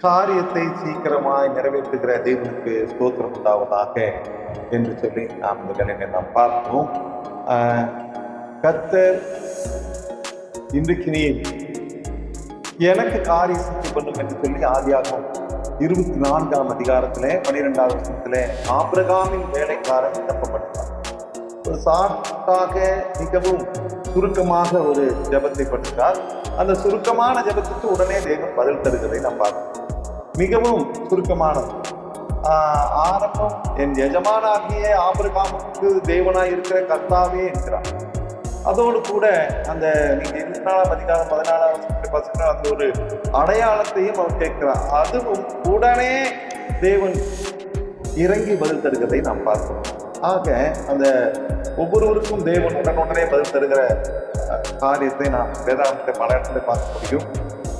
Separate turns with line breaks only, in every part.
காரியத்தை சீக்கிரமாய் நிறைவேற்றுகிற தேவனுக்கு ஸ்தோத்திரம் உண்டாவதாக என்று சொல்லி நாம் இந்த நிலையை நாம் பார்த்தோம் ஆஹ், இன்றைக்கு நீ எனக்கு காரியம் சித்தி பண்ணும் என்று சொல்லி ஆதியாகும் இருபத்தி நான்காம் அதிகாரத்துல பனிரெண்டாவது வருஷத்துல ஆபிரகாமின் வேலைக்காரன் தப்பப்பட்டார் ஒரு சாட்டாக மிகவும் சுருக்கமாக ஒரு ஜெபத்தை பண்ணுகிறார். அந்த சுருக்கமான ஜபத்துக்கு உடனே தேவன் பதில் தருகிறதை நாம் பார்க்கிறோம். மிகவும் சுருக்கமானது. ஆரம்பம் என் எஜமானாகிய ஆபிரகாமுக்கு தேவனாய் இருக்கிற கர்த்தாவே என்கிறார். அதோடு கூட அந்த நீங்க இருபத்தினாலாம் அதிகாரம் பதினாலாம் பசங்க அந்த ஒரு அடையாளத்தையும் அவர் கேட்கிறார். அதுவும் உடனே தேவன் இறங்கி பதில் தருகிறதை நாம் பார்க்கிறோம். ஆக அந்த ஒவ்வொருவருக்கும் தேவன் உடனுடனே பதில் தருகிற காரியத்தை நாம் வேதாந்தத்தை பல இடத்துல பார்க்க முடியும்.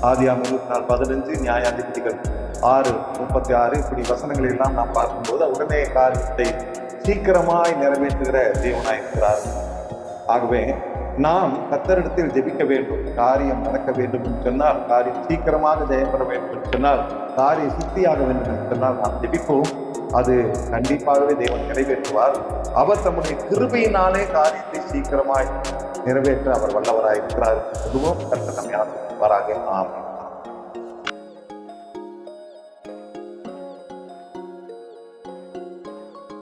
ஆதியாம் இருபத்தி நாள் பதினஞ்சு நியாயாதிபதிகள் ஆறு முப்பத்தி ஆறு இப்படி வசனங்களை எல்லாம் நாம் பார்க்கும்போது உடனே காரியத்தை சீக்கிரமாய் நிறைவேற்றுகிற தேவனாய் இருக்கிறார். ஆகவே நாம் கத்தரிடத்தில் ஜெபிக்க வேண்டும் காரியம் நடக்க வேண்டும் என்று சொன்னால் காரியம் சீக்கிரமாக ஜெயப்பட வேண்டும் என்று சொன்னால் காரியம் சித்தியாக வேண்டும் என்று சொன்னால் நாம் ஜெபிப்போம். அது கண்டிப்பாகவே தேவன் நிறைவேற்றுவார். அவர் தம்முடைய கிருபையினாலே காரியத்தை சீக்கிரமாய் நிறைவேற்ற அவர் வல்லவராயிருக்கிறார். அதுவும் கர்த்தர் நம்மை ஆசீர்வதிப்பாராக. ஆகும்